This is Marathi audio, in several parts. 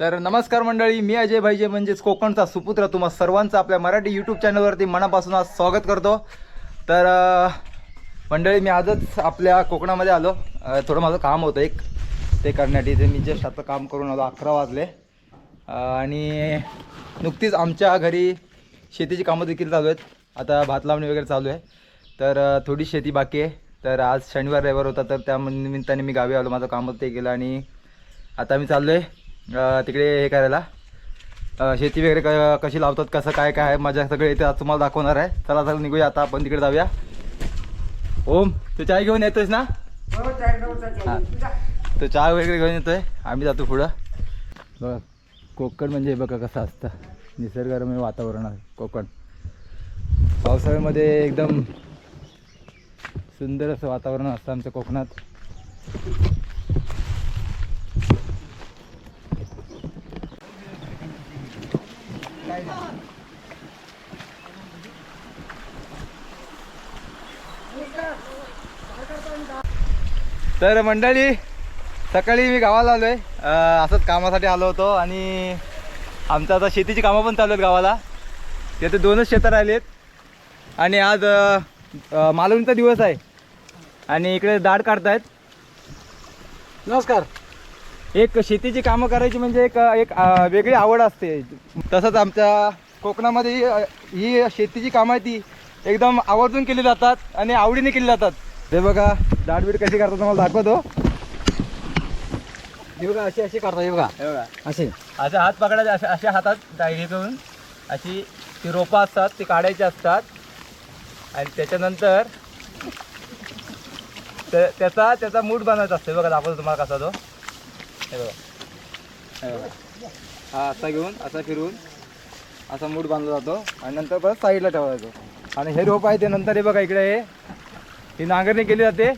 तर नमस्कार मंडळी मी अजय भाईजे म्हणजेच कोकणचा सुपुत्र तुम्हा सर्वांचं आपल्या मराठी यूट्यूब चॅनलवरती मनापासून आज स्वागत करतो. तर मंडळी मी आजच आपल्या कोकणामध्ये आलो. थोडं माझं काम होतं एक. ते करण्यासाठी ते मी जस्ट आता काम करून आलो अकरा वाजले. आणि नुकतीच आमच्या घरी शेतीची कामं देखील चालू आहेत. आता भात लावणी वगैरे चालू आहे. तर थोडी शेती बाकी आहे. तर आज शनिवार रविवार होता तर त्या निमित्ताने मी गावी आलो. माझं काम ते केलं आणि आता मी चाललो आहे तिकडे हे करायला. शेती वगैरे क कशी लावतात कसं काय काय आहे मजा सगळे इथे आज तुम्हाला दाखवणार आहे. चला चला निघूया आता आपण तिकडे जाऊया. ओम तू चाय घेऊन येतोयस ना? हा. तो चहा वगैरे घेऊन येतोय? आम्ही जातो पुढं. बघा कोकण म्हणजे हे बघा कसं असतं. निसर्गरम्य वातावरण आहे कोकण. पावसाळ्यामध्ये एकदम सुंदर असं वातावरण असतं आमच्या कोकणात. तर मंडळी सकाळी मी गावाला आलो आहे असंच कामासाठी आलो होतो आणि आमचं आता शेतीची कामं पण चालू आहेत गावाला. तिथे दोनच शेतं राहिलेत. आणि आज मालवणीचा दिवस आहे. आणि इकडे दाढ काढतायत. नमस्कार. एक शेतीची कामं करायची म्हणजे एक एक वेगळी आवड असते. तसंच आमच्या कोकणामध्ये ही, ही शेतीची कामं आहे ती एकदम आवर्जून केली जातात आणि आवडीने केली जातात. ते बघा दाढबीड कशी करतात तुम्हाला दाखवतो. हे बघा अशी अशी करता हे बघा. हे बघा. असे असे हात पकडायचे अशा अशा हातात हे करून अशी ती रोपं असतात ती काढायची असतात. आणि त्याच्यानंतर त्या- त्याचा त्याचा मूठ बनवायचा असतो. हे बघा दाखवतो तुम्हाला कसा तो. हे बघा. हे बघा. हा असा घेऊन असा फिरून असा मूठ बांधला जातो. आणि नंतर परत साईडला ठेवला जातो आणि हे रोप आहे ते नंतर हे बघा इकडे हे. ही नांगरणी केली जाते.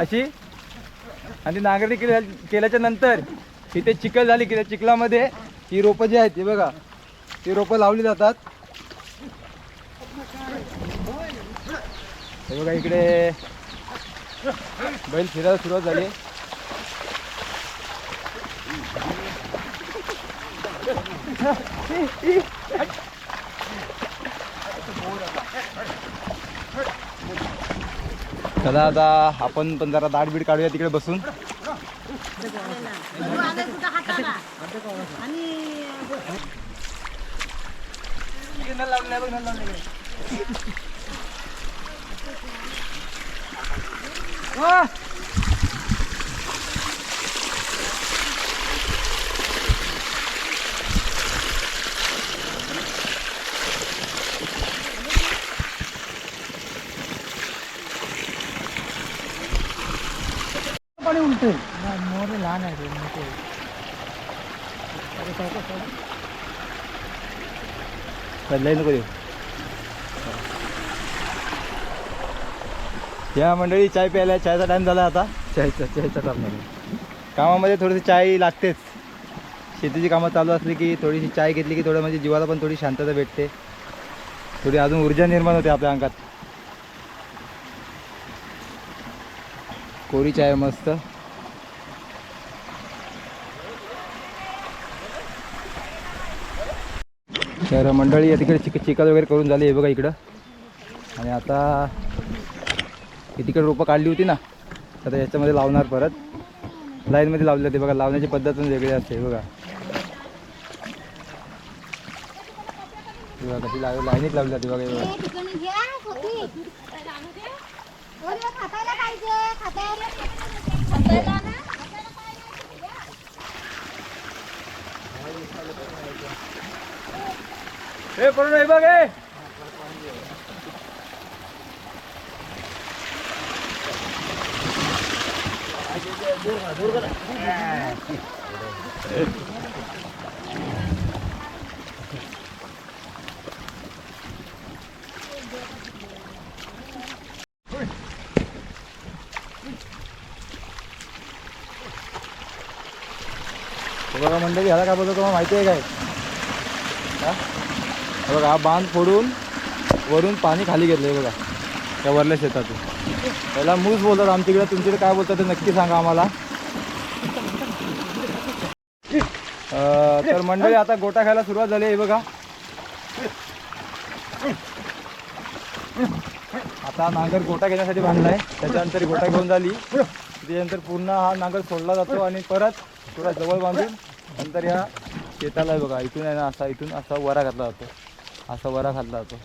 अशी. आणि ती नांगरणी केल्या केल्याच्यानंतर इथे चिखल झाली की त्या चिखलामध्ये ही रोपं जी आहेत ती बघा ती रोपं लावली जातात. हे बघा इकडे बैल फिरायला सुरुवात झाली. चला आता आपण पण जरा दाढबीड काढूया तिकडे बसून. पाणी उलटे मोरे लहान आहे रे मोठे चाललंय नको देऊ. या मंडळी चाय प्यायला चायचा टाइम झाला आता. चायचा चायचा करणार कामामध्ये थोडीशी चाय लागतेच. शेतीची कामं चालू असली की थोडीशी चाय घेतली की थोडं म्हणजे जीवाला पण थोडी शांतता भेटते. थोडी अजून ऊर्जा निर्माण होते आपल्या अंगात. कोरी चाय मस्त. तर मंडळी या तिकडे चिक चिकल वगैरे करून झाली आहे बघा इकडं. आणि आता तिकडे रोपं काढली होती ना आता याच्यामध्ये लावणार परत. लाईनमध्ये लावली जाते बघा लावण्याची पद्धत पण वेगळी असते बघा. बघा कशी लाव लाईनीत लावली जाते बघा. हे बघा हे ठिकाणी घ्या होती वरनं खातायला पाहिजे खातायला खातायला ना हे पडून हे बघा हे की बघा मंडळी ह्याला काय बोलतो तुम्हाला माहिती आहे काय? हा? बघा हा बांध फोडून वरून पाणी खाली घेतलंय बघा त्या वरल्या शेतातून. त्याला मूस बोलतात आमच्याकडे तुमच्याकडे काय बोलतात ते नक्की सांगा आम्हाला. तर मंडळी आता गोटा खायला सुरुवात झाली आहे बघा. आता नांगर गोटा घेण्यासाठी बांधलाय त्याच्यानंतर गोटा घेऊन झाली. त्याच्यानंतर पूर्ण हा नांगर सोडला जातो आणि परत थोडा जवळ बांधून नंतर या शेताला बघा इथून आहे ना असा इथून असा वरा घातला जातो. असा वरा घातला जातो.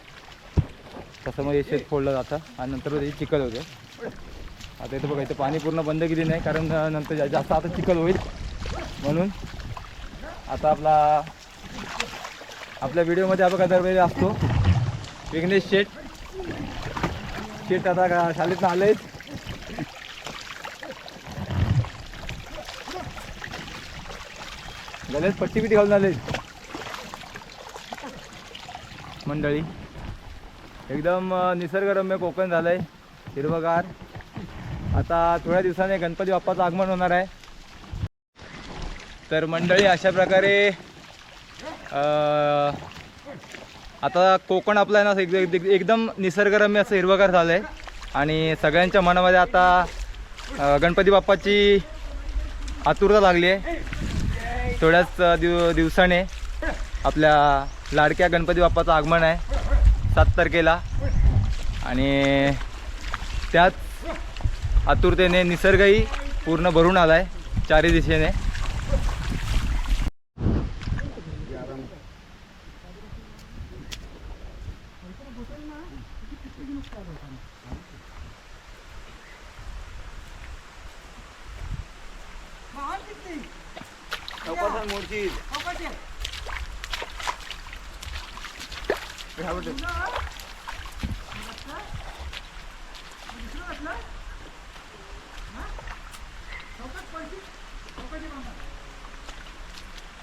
तसं मग हे शेत फोडलं जातं आणि नंतर त्याची चिखल होते. आता इथं बघा इथं पाणी पूर्ण बंद केली नाही कारण नंतर जास्त आता चिखल होईल. म्हणून आता आपला आपल्या व्हिडिओमध्ये आपण बघा दरवेळी असतो. विघ्नेश शेठ. शेठ आता का- शाळेतनं आलेच त्यालाच पट्टी पिटी घालून आले मंडळी एकदम निसर्गरम्य कोकण झालंय हिरवगार. आता थोड्या दिवसाने गणपती बाप्पाचं आगमन होणार आहे. तर मंडळी अशा प्रकारे आता कोकण आपलं आहे ना एक- एकदम निसर्गरम्य असं हिरवगार झालं आहे आणि सगळ्यांच्या मनामध्ये आता गणपती बाप्पाची आतुरता लागली आहे. थोड्याच दिव दिवसाने आपल्या लाडक्या गणपती बाप्पाचं आगमन आहे. सात तारखेला. आणि त्याच आतुरतेने निसर्गही पूर्ण भरून आला आहे चारही दिशेने.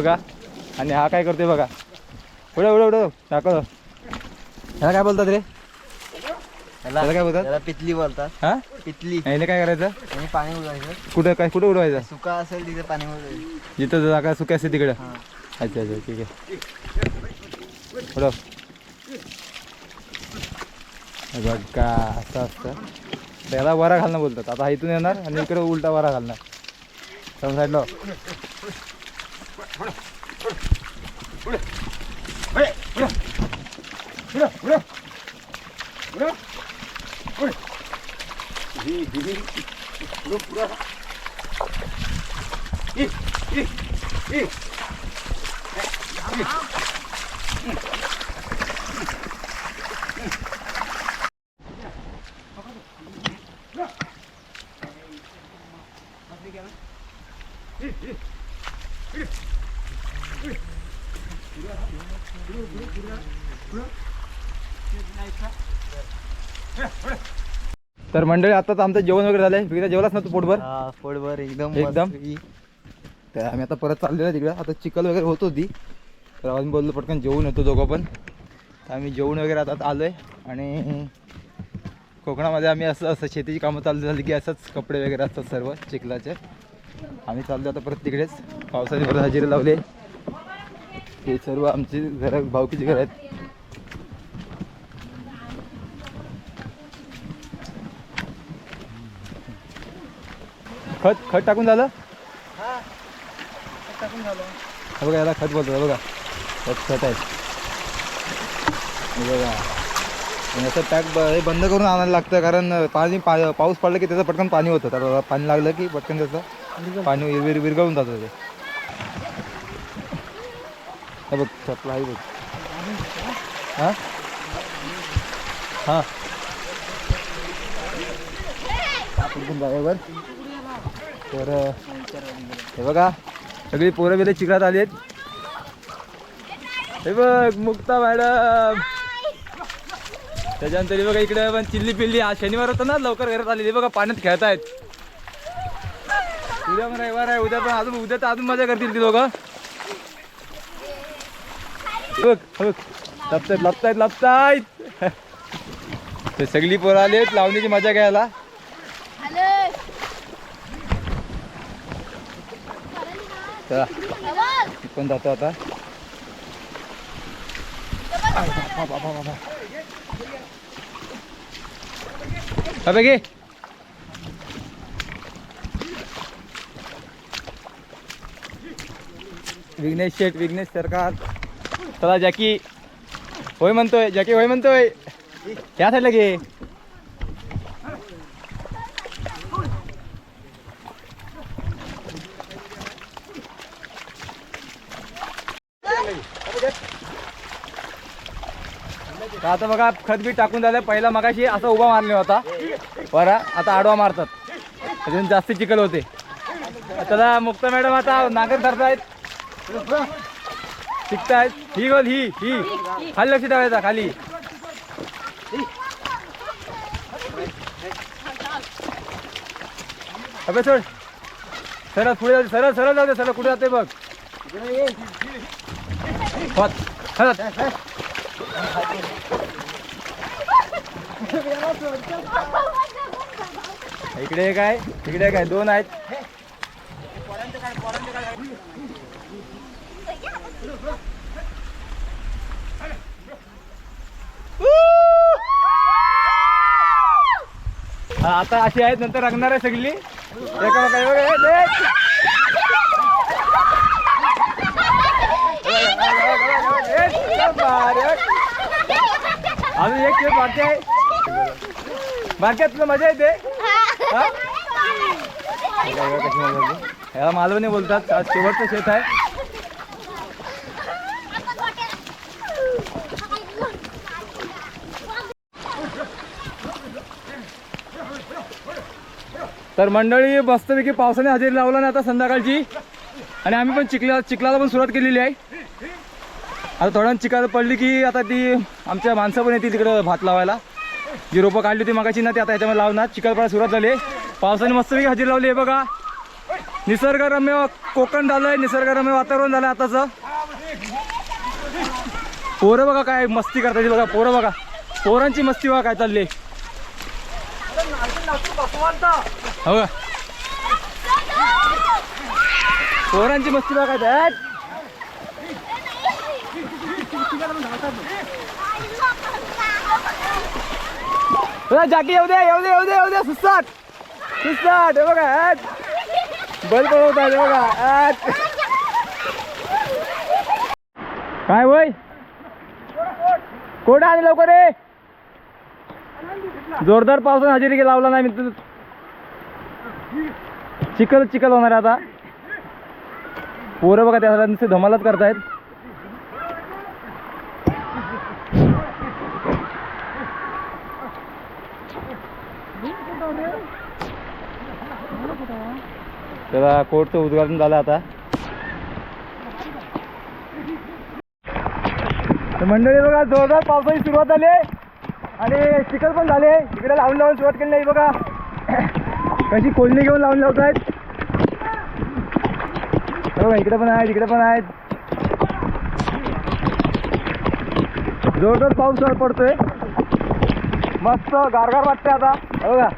बघा. आणि हा काय करतोय बघा. पुढे पुढे पुढे दाखव. ह्याला काय बोलतात रे? ह्याला काय बोलतात? त्याला पितली बोलतात. हा? पितली. याने काय करायचं? आणि पाणी उडवायचं. कुठं काय कुठं उडवायचं? सुका असेल तिथे पाणी उडवायचं. जिथं जागा सुकी असते तिकडं. हा. अच्छा अच्छा ठीक आहे. उडव. हे बघ का असं. असतं त्याला वरा घालणं बोलतात. आता हा इथून येणार आणि इकडे उलटा वरा घालणार. 올라 올라 올라 올라 올라 올라 올라 올라 이 눈이 불어 불어 이이이. Yeah, yeah. तर मंडळी आता आमचं जेवण वगैरे झालंय. विकता जेवलाच ना तू पोटभर? हा पोटभर एकदम एकदम? तर आम्ही आता परत चाललेलो आहे तिकडं. आता चिकल वगैरे होत होती. तर आम्ही बोललो पटकन जेवून येतो दोघं पण. तर आम्ही जेवण वगैरे आता आलो आहे आणि कोकणामध्ये आम्ही असं असं शेतीची कामं चालू झाली की असंच कपडे वगैरे असतात सर्व चिखलाचे. आम्ही चाललो आता परत तिकडेच. पावसाने परत हजेरी लावले. हे सर्व आमची घरं भावकीची घरं आहेत. खत खत टाकून झालं? हे. बघा याला खत बोलतो बघा. खत खत आहे. बघा. आणि असं पॅक हे बंद करून आणायला लागतं कारण पाणी पा पाऊस पडला की त्याचं पटकन पाणी होतं. तर पाणी लागलं की पटकन त्याचं पाणी विर विरघळून जातं ते. हे बघ चपला आहे बघ. हां? हां. आपण पण जाऊया पोरं हे बघा सगळी पोरं बिले चिखलात आली आहेत. हे बघ मुक्ता मॅडम. त्याच्यानंतर बघा इकडे पण चिल्ली पिल्ली. आज शनिवार होता ना लवकर घरात आलेली. बघा पाण्यात खेळतायत. उद्या पण रविवार आहे. उद्या पण अजून उद्या तर अजून मजा करतील ती दोघं. बघ बघ. लपतायत लपतायत लपतायत. ते सगळी पोरं आलेत लावणीची मजा घ्यायला. चला डबल मी पण जातो आता अबे घे विघ्नेश शेठ विघ्नेश सरकार चला जॅकी होय म्हणतोय जॅकी होय म्हणतोय या साईडला तर आता बघा खत बी टाकून झालं. पहिला मगाशी असा उभा मारले होता. बरा आता आडवा मारतात. अजून जास्त चिकल होते. त्याला मुक्त मॅडम आता नागर धरतायत. शिकतायत. ही गोल ही ही. खाली लक्ष ठेवायचा खाली. अबे सर. सरळ पुढे जाते सरळ सरळ जाते सरळ कुठे जाते बघ. होत, हलत. इकडे काय इकडे काय दोन आहेत हा, आता अशी आहेत नंतर रंगणार आहे सगळी हे हे. हे. अजून एक खेळ बाकी आहे बाकी तुला मजा येते? कशी मजा येते. याला मालवणी बोलतात. आज शेवटचं शेत आहे. तर मंडळी मस्तपैकी पावसाने हजेरी लावला नाही आता संध्याकाळची. आणि आम्ही पण चिखला चिखलाला पण सुरुवात केलेली आहे. आता थोड्या चिखल पडली की आता ती आमच्या माणसं पण येतील तिकडं भात लावायला. जी रोपं काढली होती मगाची ना ते आता याच्यामध्ये लावणार. चिखल सुरुवात झाली. पावसाने मस्तपैकी हजेरी लावली आहे बघा. निसर्गरम्य कोकण झालंय निसर्गरम्य वातावरण झालं आताचं. पोरं बघा काय मस्ती करतात बघा पोरं बघा. पोरांची मस्ती बघा काय चालली हो पोरांची मस्ती बघा काय ध्याट. बघा, जाकी येऊ दे येऊ दे येऊ दे येऊ दे सुसाट. सुस्तात हे बघा बल बैल पळवतात हे बघा काय वय कोण आणि लवकर रे? जोरदार पावसाने हजेरी लावला नाही मी चिखल चिखल होणार आहे आता. पोरं बघा त्या नुसते धमालच करतायत. त्याला कोर्टचं उद्घाटन झालं आता. तर मंडळी बघा जोरदार पावसाची सुरुवात झाली आणि चिखल पण झाले इकडे लावून लावून सुरुवात केली नाही बघा. कशी कोलणी घेऊन लावून लावत आहेत इकडे पण आहेत इकडे पण आहेत. जोरदार पाऊस पडतोय. मस्त गारगार वाटते आता. बघा.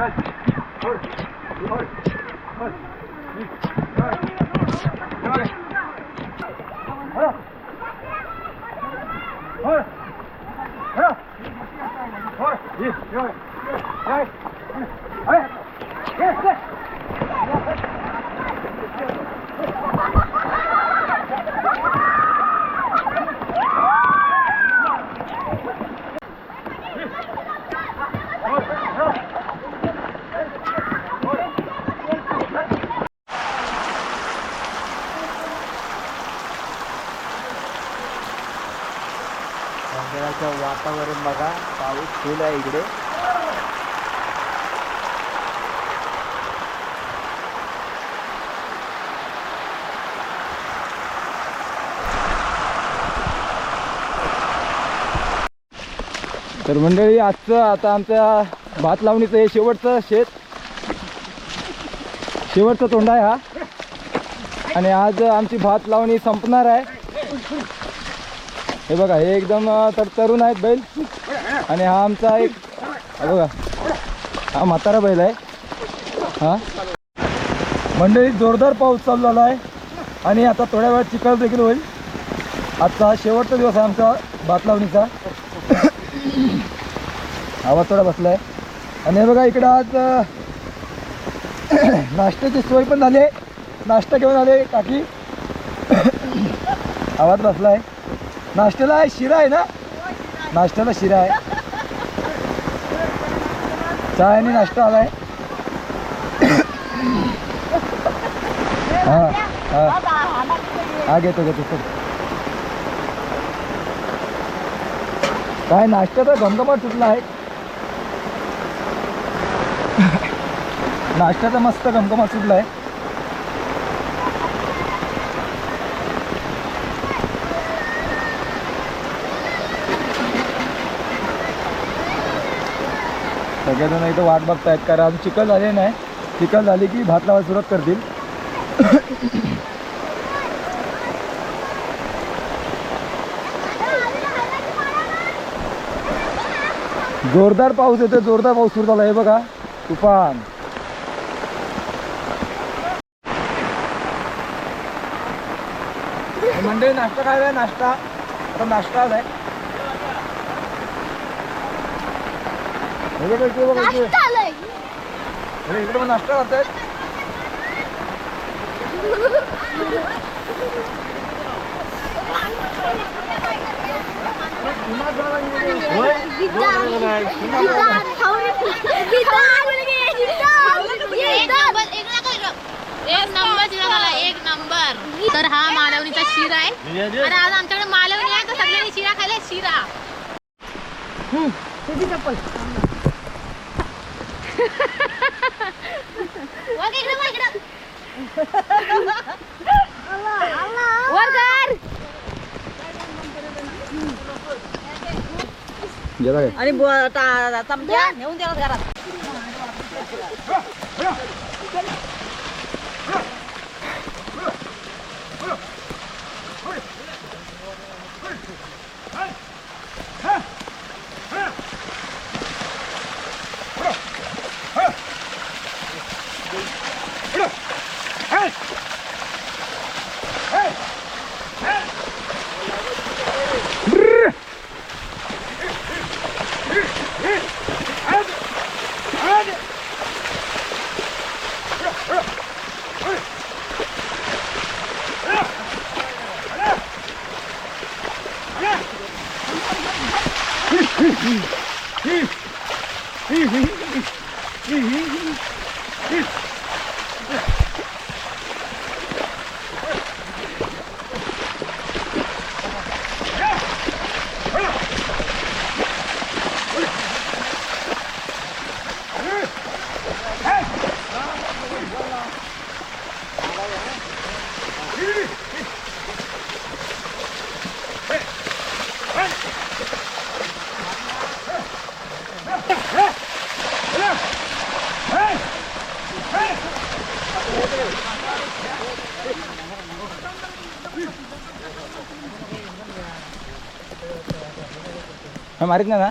Good night. फुल तर मंडळी आजचं आता आमच्या भात लावणीचं हे शेवटचं शेत. शेवटचा तोंड आहे हा. आणि आज आमची भात लावणी संपणार आहे. हे बघा हे एकदम तर तरुण आहेत बैल. आणि हा आमचा एक बघा. हा म्हातारा बैल आहे. हा. मंडळी जोरदार पाऊस चालू झाला आहे. आणि आता थोड्या वेळात चिखल देखील होईल. आजचा हा शेवटचा दिवस आहे आमचा भात लावणीचा आवाज थोडा बसला आहे आणि बघा इकडं आज नाश्त्याची सोय पण झाली आहे. नाश्ता घेऊन आले काकी. आवाज बसला आहे नाश्त्याला शिरा आहे ना? नाश्त्याला शिरा आहे. चहा आणि नाश्ता आलाय. हा हा. हा घेतो घेतो सर काय नाश्त्याचा घमघमाट सुटला आहे. नाश्त्याचा मस्त घमघमाट सुटला आहे. सगळेजण इथं वाट बघतायत कारण चिखल झाले नाही. चिखल झाली की भात लावायला सुरुवात करतील. जोरदार पाऊस येतो जोरदार पाऊस सुरू झाला हे बघा तुफान. म्हणजे नाश्ता काय नाश्ता. आता नाश्ता आलाय. हे बघा इकडे बघा इकडे. नाश्ता आलंय. अरे इकडे पण नाश्ता करतायत? एक नंबर एक तर हा मालवणीचा शिरा आहे. आणि आज आमच्याकडे मालवणी आहे तर सगळ्यांनी शिरा खायला शिरा. वर इकडे, वर इकडे. वर कर. गेला काय आणि ब- ता- चमचा नेऊन द्या घरात. मारित नाही ना?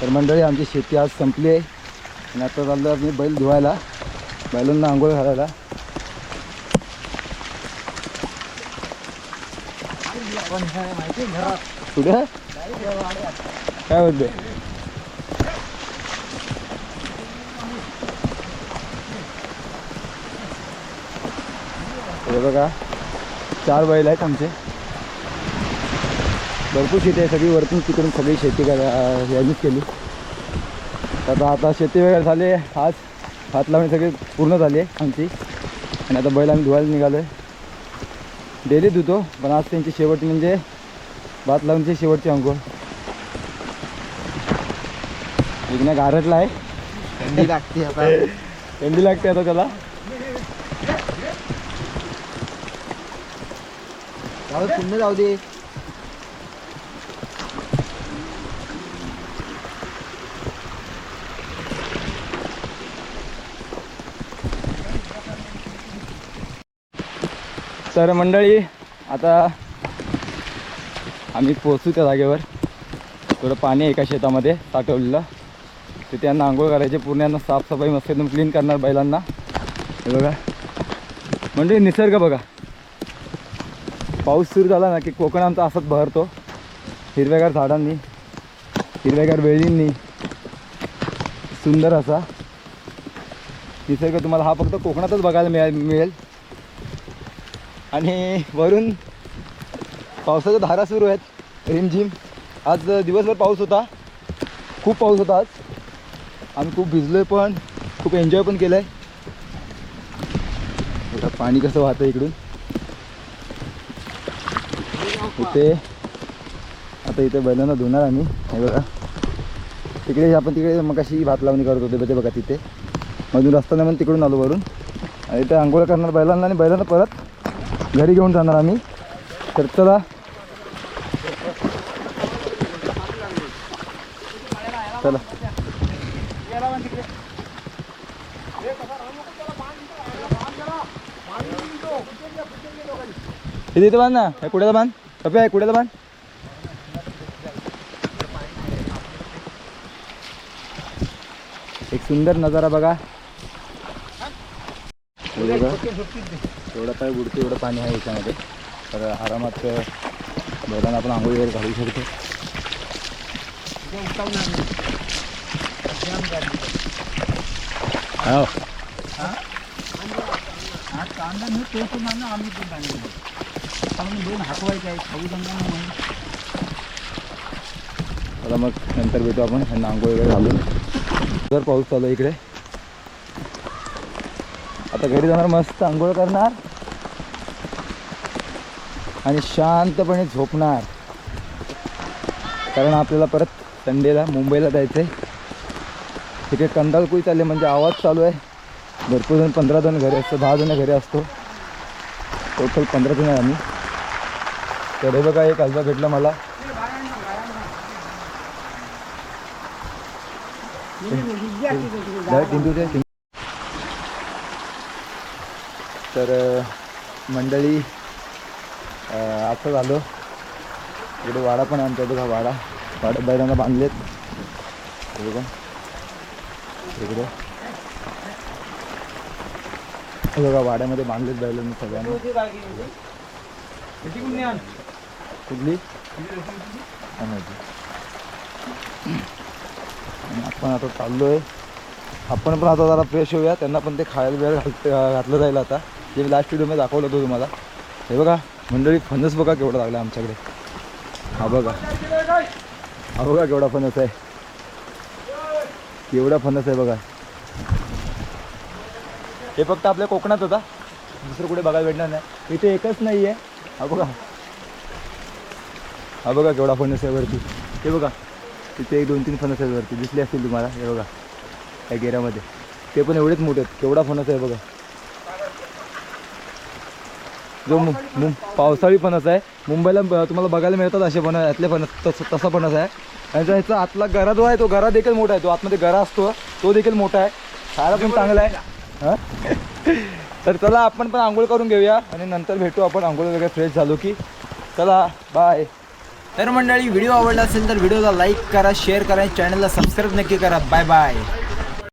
तर मंडळी आमची शेती आज संपली आहे. आणि आता चाललो आम्ही बैल धुवायला. बैलांना आंघोळ घालायला. काय माहिती काय बघा. चार बैल आहेत आमचे. भरपूर शेती आहे सगळी वरतून तिकडून सगळी शेती करा यांनीच केली. तर आता शेती वगैरे झाली आज हात लावणी सगळी पूर्ण झाली आहे आमची. आणि आता बैल आम्ही धुवायला निघालो आहे डेली धुतो पण आज त्यांची शेवट म्हणजे भात लावूनची शेवटची अंघोळ. विघ्न गारटला आहे. थंडी लागते आता. थंडी लागते आता त्याला. अहो पुन्हा जाऊ दे. तर मंडळी आता आम्ही पोचू त्या जागेवर. थोडं पाणी एका शेतामध्ये साठवलेलं. तिथे यांना आंघोळ करायचे पूर्ण यांना साफसफाई मस्त एकदम क्लीन करणार बैलांना. हे बघा. म्हणजे निसर्ग बघा. पाऊस सुरू झाला ना की कोकण आमचा असाच बहरतो. हिरव्यागार झाडांनी हिरव्यागार वेळींनी सुंदर असा. निसर्ग तुम्हाला हा फक्त कोकणातच बघायला मिळेल मिळेल. आणि वरून पावसाच्या धारा सुरू आहेत रिमझिम. आज दिवसभर पाऊस होता. खूप पाऊस होता आज. आम्ही खूप भिजलोय पण खूप एन्जॉय पण केलं आहे पाणी कसं वाहतं इकडून? इथे. आता इथे बैलांना धुणार आम्ही. हे बघा. तिकडे आपण तिकडे मग कशी भात लावणी करत होते म्हणजे ते बघा तिथे. मधून रस्त्याने पण तिकडून आलो वरून. आणि इथे आंघोळ करणार बैलांना आणि बैलांना परत घरी घेऊन जाणार आम्ही. तर चला. चला. इथे इथे बांध ना कुठे बांध? कपे आहे कुठेला बांध एक सुंदर नजारा बघा. हे एवढं काय बुडतं एवढं पाणी आहे याच्यामध्ये. तर आरामात बैलांना आपण आंघोळी वगैरे घालू शकतो. हो. हा. कांदा मी तो आणलं आम्ही पण दोन हाकवायचे आहे खाऊ जमणार आता मग नंतर भेटू आपण. ह्यांना आंघोळ वगैरे घालून. जर पाऊस चालू आहे इकडे. आता घरी जाणार मस्त आंघोळ करणार. आणि शांतपणे झोपणार. कारण आपल्याला परत संडेला मुंबईला जायचं आहे तिकडे कंदालकुई चालले म्हणजे आवाज चालू आहे. भरपूर जण पंधरा जण घरी असतो दहा जण घरी असतो. टोटल पंधरा जण आहे आम्ही. तर हे बघा एक हलवा भेटला मला. तर मंडळी आता असं झालं. इकडे वाडा पण आहे आमच्या बघा वाडा. वाड्यात बैलांना बांधलेत. हे बघा. इकडे. हे बघा वाड्यामध्ये बांधलेत बैलांना सगळ्यांना. कुठली? माहिती आणि आपण आता चाललो आहे आपण पण आता जरा फ्रेश होऊया. त्यांना पण ते खायला बियायला घाल घातलं जाईल आता. जे मी लास्ट व्हिडिओमध्ये दाखवलं होतं तुम्हाला. हे बघा मंडळी फणस बघा केवढा लागला आमच्याकडे. हा बघा. हा बघा केवढा फणस आहे. केवढा फणस आहे बघा. हे फक्त आपल्या कोकणात होता. दुसरं कुठे बघायला भेटणार नाही. इथे एकच नाही आहे हा बघा. हा बघा केवढा फणस आहे वरती. हे बघा तिथे एक दोन तीन फणस आहेत वरती. दिसले असतील तुम्हाला? हे बघा या गेऱ्यामध्ये ते पण एवढेच मोठे आहेत. केवढा फणस आहे बघा. जो मु पावसाळी फणस आहे. मुंबईला ब- तुम्हाला बघायला मिळतात असे फणस यातले फणस तस तसा फणस आहे. आणि जो ह्याचा आतला गरा जो आहे तो गरा देखील मोठा आहे. तो आतमध्ये गरा असतो तो देखील मोठा आहे. खायला पण चांगला आहे. हां? तर चला आपण पण आंघोळ करून घेऊया. आणि नंतर भेटू आपण. आंघोळ वगैरे फ्रेश झालो की. चला बाय. तर मंडळी व्हिडिओ आवडला असेल तर व्हिडिओला लाईक करा शेअर करा चॅनलला सबस्क्राईब नक्की करा. Bye bye